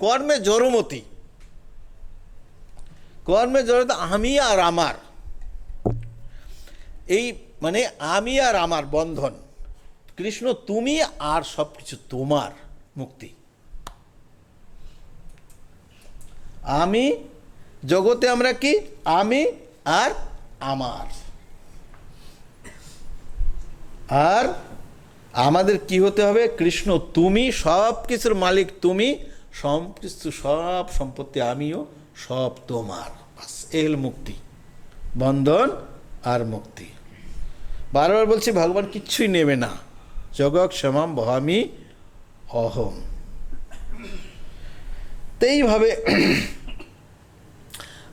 কর্মে জড়মতি। কর্মে জড়মতি আমি আর আমার। এই মানে আমি আর আমার বন্ধন। কৃষ্ণ, তুমি আর সব কিছু তোমার মুক্তি। আমি, জগতে আমরা কি? আমি আর আমার। আর আমাদের কি হতে হবে? কৃষ্ণ, তুমি সব কিছুর মালিক, তুমি সব সব সম্পত্তি আমিও, সব তোমার। এই মুক্তি, বন্ধন আর মুক্তি। বারবার বলছি, ভগবান কিচ্ছুই নেবে না। জগৎ ক্ষমাম ভহামি অহম। তো এইভাবে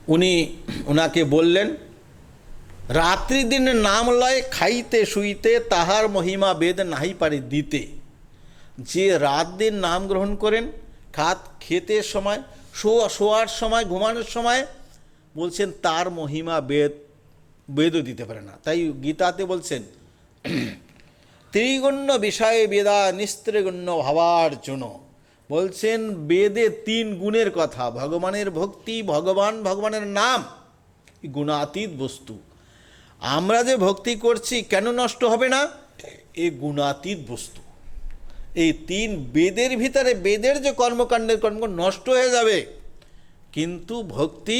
উনি ওনাকে বললেন, রাত্রি দিনে নাম লয় খাইতে শুইতে, তাহার মহিমা বেদ নাহি পারে দিতে। যে রাত দিন নাম গ্রহণ করেন খাত খেতে সময়, শোয়া, শোয়ার সময়, ঘুমানোর সময় বলছেন, তার মহিমা বেদ, বেদও দিতে পারে না। তাই গীতাতে বলছেন, ত্রিগুণ্য বিষয়ে বেদা নিস্ত্রিগুণ্য ভাবার জন্য। বলছেন, বেদে তিন গুণের কথা, ভগবানের ভক্তি, ভগবান, ভগবানের নাম, গুণাতীত বস্তু। আমরা যে ভক্তি করছি, কেন নষ্ট হবে না? এ গুণাতীত বস্তু। এই তিন বেদের ভিতরে বেদের যে কর্মকাণ্ডের কর্ম নষ্ট হয়ে যাবে। কিন্তু ভক্তি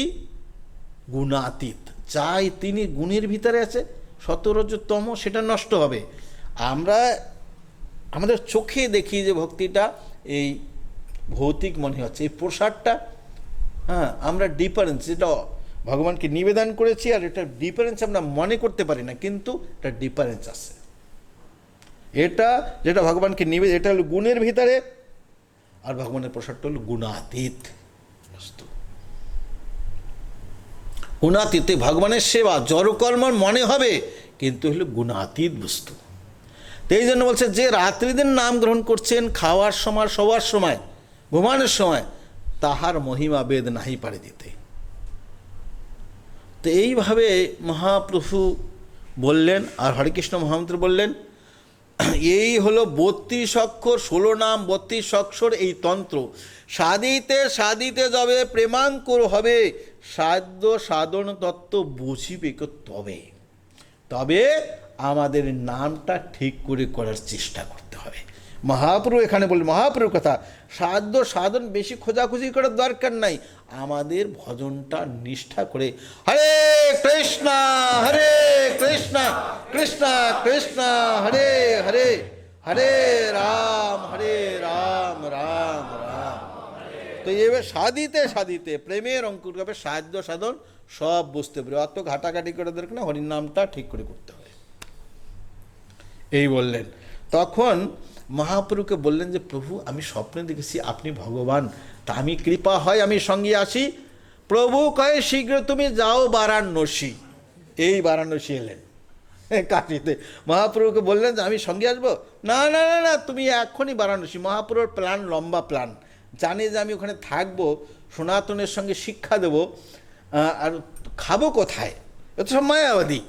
গুণাতীত। যাই তিনি গুণের ভিতরে আছে সতরজতম সেটা নষ্ট হবে। আমরা আমাদের চোখে দেখি যে ভক্তিটা এই ভৌতিক মনে হচ্ছে, এই প্রসাদটা হ্যাঁ আমরা ডিফারেন্স, যেটা ভগবানকে নিবেদন করেছি আর এটা ডিফারেন্স আমরা মনে করতে পারি না, কিন্তু এটা ডিফারেন্স আছে। এটা যেটা ভগবানকে নিবে এটা হলো গুণের ভিতরে, আর ভগবানের প্রসাদটা হলো গুণাতীত। বস্তু। গুণাতীত ভগবানের সেবা, জড়কর্মর মনে হবে, কিন্তু হলো গুণাতীত বস্তু। এই জন্য বলছে, যে রাত্রিদিন নাম গ্রহণ করছেন, খাওয়ার সময় শোয়ার সময়, ঘুমানোর সময়, তাহার মহিমা বেদ নাহি পারে দিতে। তো এইভাবে মহাপ্রভু বললেন, আর হরেকৃষ্ণ মহামন্ত্র বললেন এই হলো বত্রিশ অক্ষর, ষোলো নাম, বত্রিশ অক্ষর এই তন্ত্র। সাদিতে সাদিতে যাবে প্রেমাঙ্কুর হবে, সাধ্য সাধন তত্ত্ব বুঝিবে তবে। তবে আমাদের নামটা ঠিক করে করার চেষ্টা করতে হবে। মহাপ্রভু এখানে বলি মহাপ্রভুর কথা, সাধ্য সাধন বেশি খোঁজাখুঁজি করার দরকার নাই। আমাদের ভজনটা নিষ্ঠা করে, হরে কৃষ্ণ, হরে কৃষ্ণ কৃষ্ণ কৃষ্ণ, হরে হরে হরে রাম হরে রাম রাম রাম। তো এবার সাদিতে সাদিতে প্রেমের অঙ্কুর হবে সাহায্য, সাধন, সব বুঝতে পারে। অত ঘাটাঘাটি করে দরকার না হরির নামটা ঠিক করে করতে হবে। এই বললেন। তখন মহাপ্রভুকে বললেন যে, প্রভু, আমি স্বপ্নে দেখেছি, আপনি ভগবান। তা আমি কৃপা হয় আমি সঙ্গে আসি প্রভু কয়ে শীঘ্র তুমি যাও বারাণসী। এই বারাণসী এলেন। কাটিতে মহাপ্রভুকে বললেন যে, আমি সঙ্গে আসব? না না না না, তুমি এখনই বারাণসী। মহাপ্রভুর প্ল্যান লম্বা প্ল্যান। জানে যে আমি ওখানে থাকব, সনাতনের সঙ্গে শিক্ষা দেব আর খাব কোথায়? এত সব মায়াবাদী।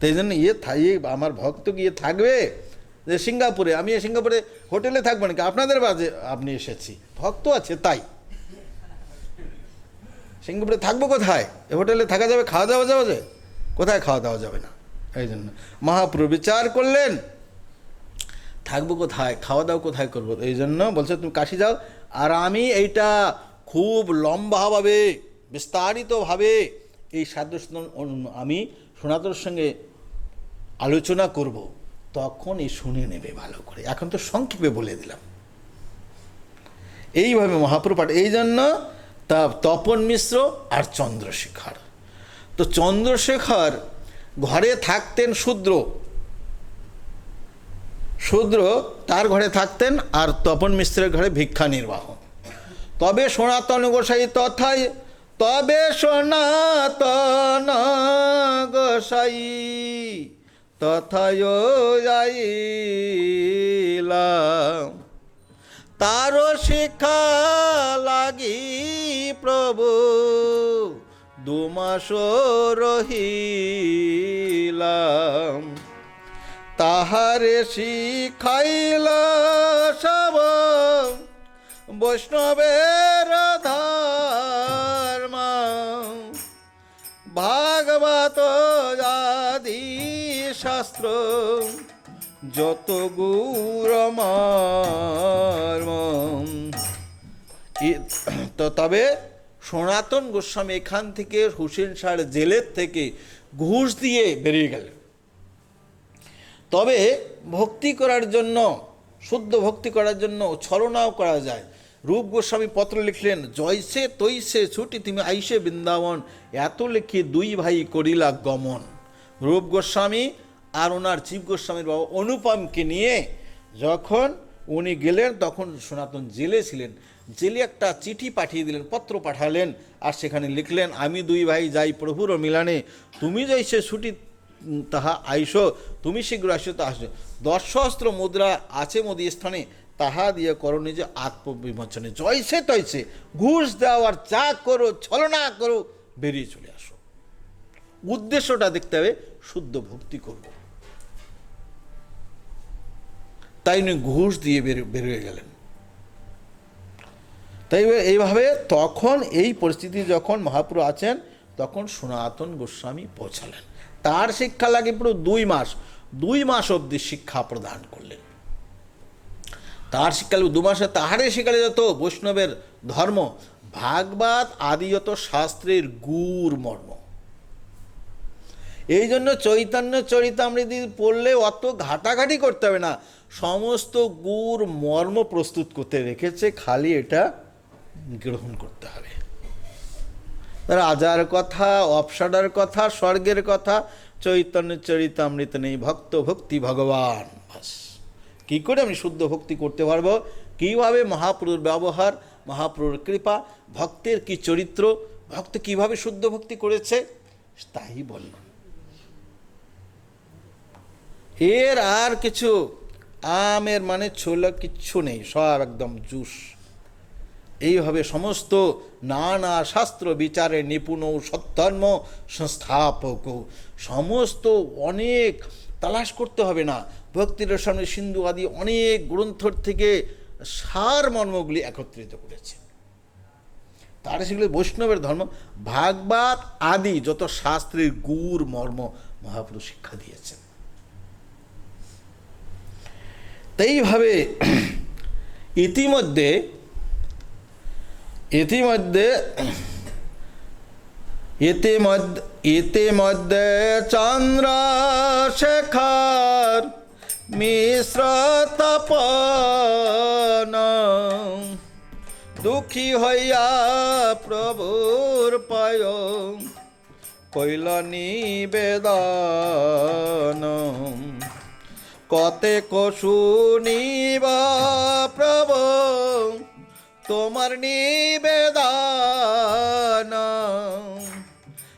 তাই জন্য ইয়ে ইয়ে আমার ভক্ত গিয়ে থাকবে? যে সিঙ্গাপুরে, আমি সিঙ্গাপুরে হোটেলে থাকব নাকি? আপনাদের বাজে, আপনি এসেছি। ভক্ত আছে, তাই। সিঙ্গাপুরে থাকব কোথায়? এ হোটেলে থাকা যাবে, খাওয়া দাওয়া যাওয়া যায় কোথায় খাওয়া দাওয়া যাবে না? এই জন্য। মহাপ্রভু বিচার করলেন। থাকব কোথায়? খাওয়া দাওয়া কোথায় করব? এই জন্য বলছে, তুমি কাশি যাও। আর আমি এইটা খুব লম্বাভাবে, বিস্তারিতভাবে এই সাধ্য আমি সনাতনের সঙ্গে আলোচনা করব। তখন এই শুনে নেবে ভালো করে। এখন তো সংক্ষেপে বলে দিলাম। এইভাবে মহাপ্রভু পাঠ। এই জন্য তা তপন মিশ্র আর চন্দ্রশেখর। তো চন্দ্রশেখর ঘরে থাকতেন শূদ্র। শূদ্র তার ঘরে থাকতেন আর তপন মিশ্রের ঘরে ভিক্ষা নির্বাহ। তবে সনাতন গোসাই তথায়, তবে সনাতন গোসাই তথায় যাইলাম। তারও শিক্ষা লাগি প্রভু। দুমাস রহিলাম। তাহারে শিখাইল সব। বৈষ্ণবের ধর্ম। ভাগবত আদি শাস্ত্র। যত গুরমার্ম তো তবে সনাতন গোস্বামী এখান থেকে হুসেন শাহ জেলের থেকে ঘুষ দিয়ে বেরিয়ে গেলেন। তবে ভক্তি করার জন্য, শুদ্ধ ভক্তি করার জন্য ছলনাও করা যায়। রূপ গোস্বামী পত্র লিখলেন, জয়সে তৈসে ছুটি তুমি আইসে বৃন্দাবন, এত লিখি দুই ভাই করিলা গমন। রূপ গোস্বামী আর ওনার জীব গোস্বামীর বাবা অনুপমকে নিয়ে যখন উনি গেলেন, তখন সনাতন জেলে ছিলেন। জেলে একটা চিঠি পাঠিয়ে দিলেন, পত্র পাঠালেন আর সেখানে লিখলেন, আমি দুই ভাই যাই প্রভুর মিলানে। তুমি যাইছে ছুটি তাহা আইসো, তুমি শীঘ্র আসো তা আসো দশ সহস্র মুদ্রা আছে মোদি স্থানে তাহা দিয়ে করো নিজে আত্মবিমোচনে। জয়সে তয়সে, ঘুষ দাও আর করো, ছলনা করো, বেরিয়ে চলে আসো। উদ্দেশ্যটা দেখতে হবে, শুদ্ধ ভক্তি করব। তাই উনি ঘুষ দিয়ে বের, বেরিয়ে গেলেন। তাই এইভাবে তখন এই পরিস্থিতি যখন মহাপুরু আছেন, তখন সনাতন গোস্বামী পৌঁছালেন। তার শিক্ষা লাগে পুরো দুই মাস দুই মাস অবধি শিক্ষা প্রদান করলেন। তার শিক্ষালে দু মাসে তাহারে শিখালে যত বৈষ্ণবের ধর্ম, ভাগবত আদিয়ত শাস্ত্রের গুর মর্ম। এই জন্য চৈতন্য চরিতামৃতি পড়লে অত ঘাটাঘাটি করতে হবে না। সমস্ত গুর মর্ম প্রস্তুত করতে রেখেছে, খালি এটা গ্রহণ করতে হবে। রাজার কথা অপসাডার কথা, স্বর্গের কথা, চৈতন্য চরিতামৃত নেই, ভক্ত ভক্তি ভগবান, বাস। কী করে আমি শুদ্ধ ভক্তি করতে পারব? কীভাবে মহাপ্রভুর ব্যবহার, মহাপ্রভুর কৃপা, ভক্তের কি চরিত্র, ভক্ত কীভাবে শুদ্ধ ভক্তি করেছে? তাই বললাম। এর আর কিছু আমের মানে ছোলা কিচ্ছু নেই, সব একদম জুস। এইভাবে সমস্ত নানা শাস্ত্র বিচারে নিপুণ সত্যর্ম সংস্থাপক। সমস্ত অনেক তালাশ করতে হবে না। ভক্তির সামনে সিন্ধু আদি অনেক গ্রন্থর থেকে সার মর্মগুলি একত্রিত করেছে। তারা সেগুলি বৈষ্ণবের ধর্ম, ভাগবত আদি যত শাস্ত্রের গুর মর্ম, মহাপুরুষ শিক্ষা দিয়েছেন। তাইভাবে ইতিমধ্যে ইতিমধ্যে ইতিমধ্যে ইতিমধ্যে চন্দ্রশেখর মিশ্র তপন দুঃখী হইয়া প্রভুর পায় কইল নিবেদন। কতে শুনিব প্রভু, তোমার নিবেদন।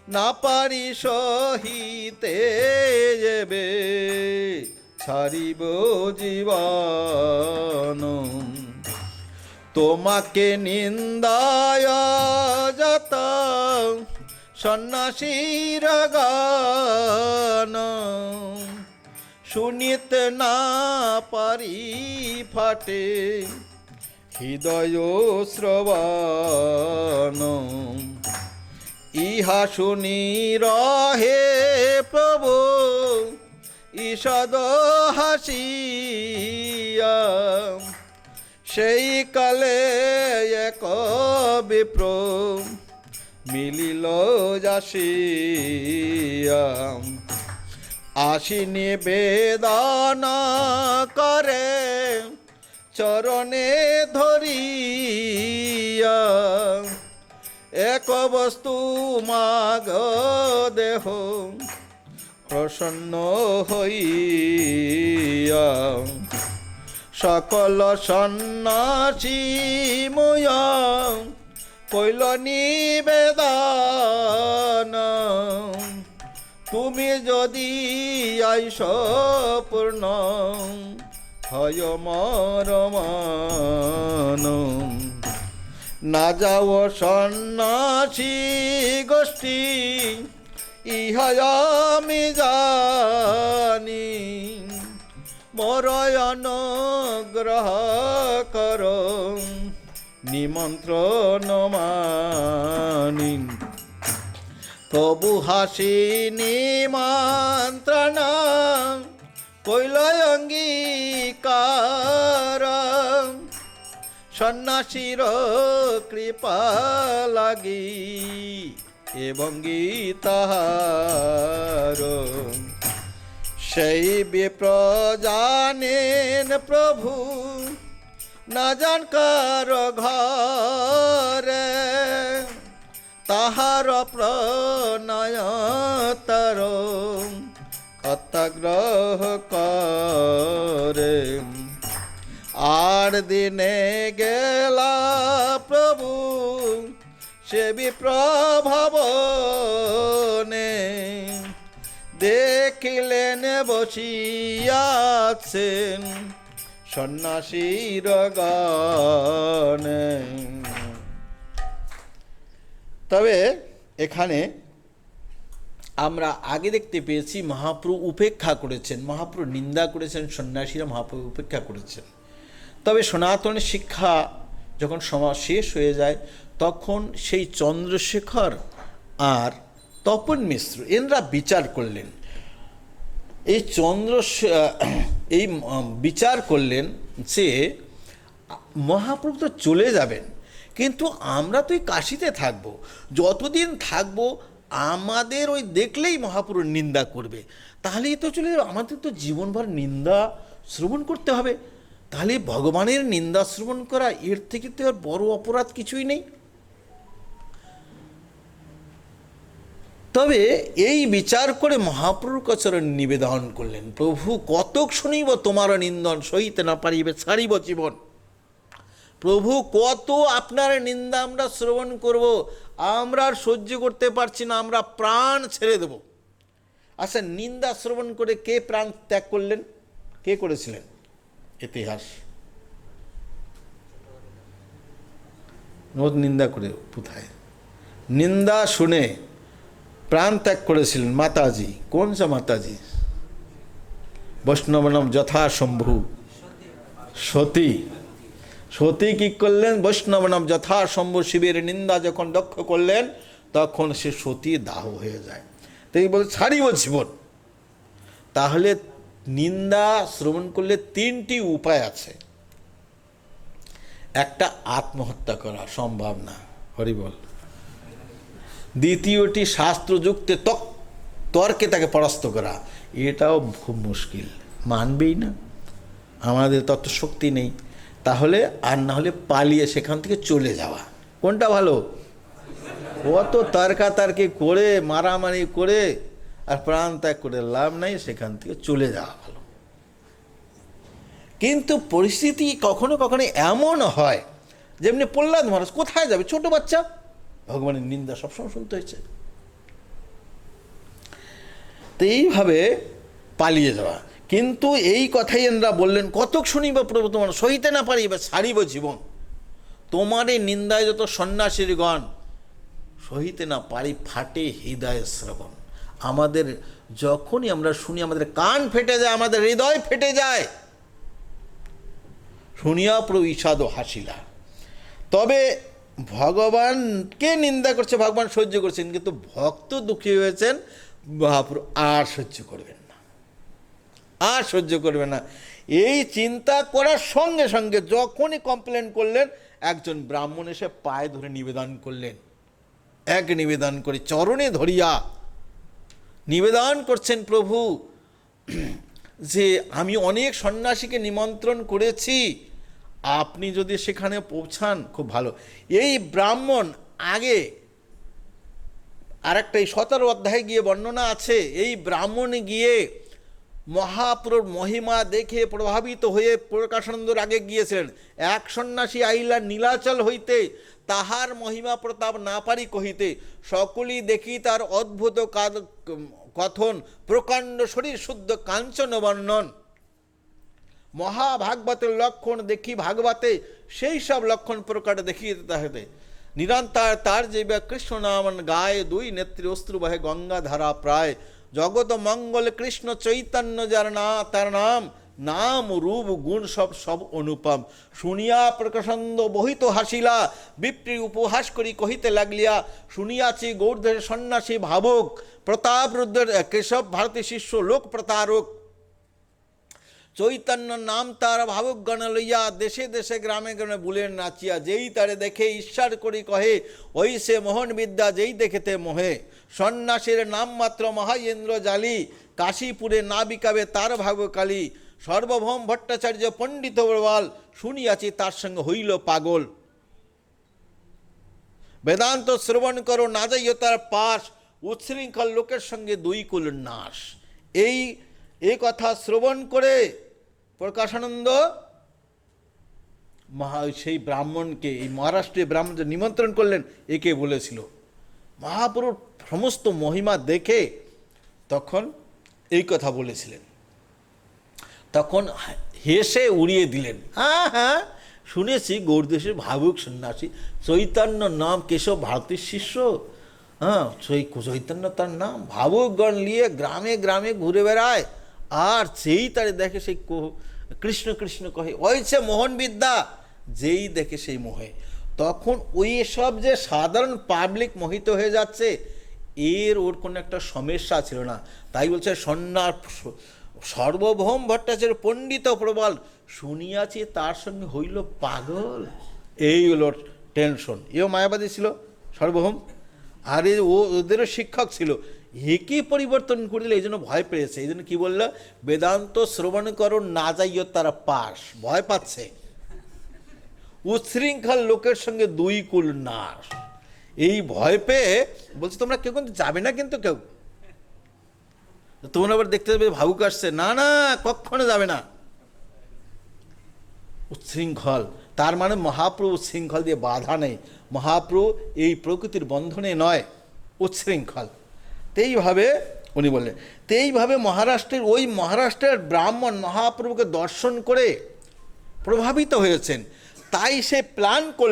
না পারি সহিতে যাবে, ছাড়িব জীবন। তোমাকে নিন্দায় যত সন্ন্যাসীর গান। শুনিতে না পারি ফাটে। হৃদয় শ্রবণ, ইহা শুনি রহে প্রভু, ঈষদ হাসিয়া। সেই কালে এক বিপ্র মিলিল যাসিয়া। আসিনি বেদন করে চরণে ধরিয়া। এক বস্তু মাগ দেহ প্রসন্ন হইয়া। সকল সন্ন্যাসী মুয়া কইল নিবেদন তুমি যদি আইস পূর্ণ হয় মরমান। না যাও সন্ন্যাসী গোষ্ঠী ইহা আমি জানি। মরয়ন গ্রহ কর, নিমন্ত্রণ মানি। প্রভু হাসি নিমন্ত্রণ কইলয় অঙ্গীকার সন্ন্যাসীর কৃপা লাগি এবং গীতাহার সেই বিপ্র জানেন প্রভু, না জানকার ঘরে। তাহার প্রণয় তর অত্যাগ্রহ করে আর দিনে গেলা প্রভু সে বিপ্রভবনে দেখিলেন বসিয়াছেন সন্ন্যাসীর গানে তবে এখানে আমরা আগে দেখতে পেয়েছি মহাপ্রভু উপেক্ষা করেছেন, মহাপ্রভু নিন্দা করেছেন, সন্ন্যাসীরা মহাপ্রভু উপেক্ষা করেছেন। তবে সনাতন শিক্ষা যখন সমাজ শেষ হয়ে যায়, তখন সেই চন্দ্রশেখর আর তপন মিশ্র, এনরা বিচার করলেন। এই চন্দ্র এই বিচার করলেন যে, মহাপ্রভু তো চলে যাবেন। কিন্তু আমরা তো এই কাশিতে থাকব। যতদিন থাকব, আমাদের ওই দেখলেই মহাপ্রভুর নিন্দা করবে। তাহলেই তো চলে যাবে। আমাদের তো জীবনভর নিন্দা শ্রবণ করতে হবে। তাহলে ভগবানের নিন্দা শ্রবণ করা, এর থেকে তো আর বড় অপরাধ কিছুই নেই। তবে এই বিচার করে মহাপ্রভুর কাছে নিবেদন করলেন, প্রভু, কতক শুনিব তোমার নিন্দন, সহিতে না পারিবে, ছাড়িব জীবন। প্রভু, কত আপনার নিন্দা আমরা শ্রবণ করব, আমরা আর সহ্য করতে পারছি না, আমরা প্রাণ ছেড়ে দেব। আচ্ছা নিন্দা শ্রবণ করে কে প্রাণ ত্যাগ করলেন? কে করেছিলেন? ইতিহাস। নোদ নিন্দা করে কোথায়? নিন্দা শুনে প্রাণ ত্যাগ করেছিলেন মাতাজি। কোন সা মাতাজি? বৈষ্ণবনম যথাসম্ভু। সতী। সতী কি করলেন? বৈষ্ণব নাম যথাসম্ভু শিবের নিন্দা যখন দক্ষ করলেন, তখন সে সতী দাহ হয়ে যায়। তাই বলে ছাড়িব জীবন। তাহলে নিন্দা শ্রবণ করলে তিনটি উপায় আছে। একটা, আত্মহত্যা করা, সম্ভব না। হরিবল দ্বিতীয়টি, শাস্ত্রযুক্তে তক তর্কে তাকে পরাস্ত করা। এটাও খুব মুশকিল। মানবেই না। আমাদের তত শক্তি নেই। তাহলে আর না হলে পালিয়ে সেখান থেকে চলে যাওয়া। কোনটা ভালো? কত তর্কাতর্কি করে, মারামারি করে, আর প্রাণ ত্যাগ করে লাভ নাই, সেখান থেকে চলে যাওয়া ভালো। কিন্তু পরিস্থিতি কখনো কখনো এমন হয়, যেমনি প্রহ্লাদ মহারাজ কোথায় যাবে? ছোট বাচ্চা। ভগবানের নিন্দা সবসময় শুনতে হয়েছে। তো এইভাবে পালিয়ে যাওয়া। কিন্তু এই কথাই এনরা বললেন, কতক শুনিব প্রভু তোমার সহিতে না পারি বা ছাড়িব জীবন। তোমার নিন্দায় যত সন্ন্যাসীরগণ সহিতে না পারি, ফাটে হৃদয় শ্রবণ। আমাদের যখনই আমরা শুনি, আমাদের কান ফেটে যায়, আমাদের হৃদয় ফেটে যায়। শুনিয়া প্রভু ঈষাদ হাসিলা। তবে ভগবানকে নিন্দা করছে, ভগবান সহ্য করছেন, কিন্তু ভক্ত দুঃখী হয়েছেন, মহাপ্রভু আর সহ্য করবেন আর সহ্য করবে না। এই চিন্তা করার সঙ্গে সঙ্গে যখনই কমপ্লেন করলেন, একজন ব্রাহ্মণ এসে পায়ে ধরে নিবেদন করলেন। এক নিবেদন করে চরণে ধরিয়া নিবেদন করছেন, প্রভু, যে আমি অনেক সন্ন্যাসীকে নিমন্ত্রণ করেছি, আপনি যদি সেখানে পৌঁছান, খুব ভালো। এই ব্রাহ্মণ আগে আর একটা এই সতেরো অধ্যায়ে গিয়ে বর্ণনা আছে, এই ব্রাহ্মণ গিয়ে মহাপ্রভুর মহিমা দেখে প্রভাবিত হয়ে প্রকাশানন্দর আগে গিয়েছিলেন। এক সন্ন্যাসী আইলা নীলাচল হইতে তাহার মহিমা প্রতাপ না পারি কহিতে, সকলেই দেখি তার অদ্ভুত কথন, প্রকাণ্ড শরীর শুদ্ধ কাঞ্চন বর্ণন। মহাভাগবতের লক্ষণ দেখি ভাগবতে, সেই সব লক্ষণ প্রকার দেখিয়ে তাহাতে। নিরন্তর তার যে কৃষ্ণ নামন গায়ে দুই নেত্রী অস্ত্রু বহে গঙ্গা ধারা প্রায়। জগত মঙ্গল কৃষ্ণ চৈতন্য যার না, তার নাম নাম, রূপ, গুণ সব সব অনুপম। শুনিয়া প্রকাশন্দ বহিত হাসিলা, বিপ্রি উপহাস করি কহিতে লাগলিয়া শুনিয়াছি গৌরধের সন্ন্যাসী ভাবুক, প্রতাপ রুদ্রের, কেশব ভারতী শিষ্য লোক প্রতারক। চৈতন্য নাম তার ভাবুক গণ লইয়া দেশে দেশে গ্রামে গ্রামে বুলেন নাচিয়া, যেই তারে দেখে ঈশ্বর করি কহে ওই সে মোহন বিদ্যা, যেই দেখেতে মোহে। সন্ন্যাসীর নাম মাত্র মহাইন্দ্র জালি, কাশীপুরে না বিকাবে তার ভাবকালী। সর্বভৌম ভট্টাচার্য পণ্ডিত বড়বাল, শুনিয়াছি তার সঙ্গে হইল পাগল। বেদান্ত শ্রবণ করো, না যাইও তার পাশ, উচ্ছৃঙ্খল লোকের সঙ্গে দুই কুল নাশ। এই এ কথা শ্রবণ করে প্রকাশানন্দ মহা সেই ব্রাহ্মণকে, এই মহারাষ্ট্রের ব্রাহ্মণকে নিমন্ত্রণ করলেন, একে বলেছিল মহাপুরুর সমস্ত মহিমা দেখে তখন এই কথা বলেছিলেন। তখন হেসে উড়িয়ে দিলেন হ্যাঁ হ্যাঁ শুনেছি গৌরদেশের ভাবুক সন্ন্যাসী, চৈতন্য নাম কেশব ভারতীর শিষ্য। হ্যাঁ চৈতন্য তার নাম। ভাবুকগণ নিয়ে গ্রামে গ্রামে ঘুরে বেড়ায়। আর যেই তারে দেখে সেই কৃষ্ণ কৃষ্ণ কহে, ওই সে মোহন বিদ্যা যেই দেখে সেই মোহে। তখন ওই সব যে সাধারণ পাবলিক মোহিত হয়ে যাচ্ছে, এর ওর কোনো একটা সমস্যা ছিল না। তাই বলছে সন্ন্যাস সর্বভৌম ভট্টাচার্য পণ্ডিত প্রবল, শুনিয়াছি তার সঙ্গে হইল পাগল। এই হলো টেনশন এও মায়াবাদী ছিল, সর্বভৌম। আর ও, ওদেরও শিক্ষক ছিল। একে পরিবর্তন করে দিলে এই জন্য ভয় পেয়েছে। এই জন্য কী বলল? বেদান্ত শ্রবণ করো, না যাইও তারা পাশ। ভয় পাচ্ছে। উচ্ছৃঙ্খল লোকের সঙ্গে দুই কুল নাশ এই ভয় পেয়ে বলছে, তোমরা কেউ কিন্তু যাবে না কিন্তু কেউ? তোমরা আবার দেখতে পাবে ভাবুক আসছে, না না, কখনো যাবে না। উচ্ছৃঙ্খল। তার মানে মহাপ্রভু শৃঙ্খল দিয়ে বাধা নেই। মহাপ্রভু এই প্রকৃতির বন্ধনে নয়, উচ্ছৃঙ্খল। তেইভাবে উনি বললেন, তেইভাবে মহারাষ্ট্রের ওই মহারাষ্ট্রের ব্রাহ্মণ মহাপ্রভুকে দর্শন করে প্রভাবিত হয়েছেন। তাই সে প্ল্যান করল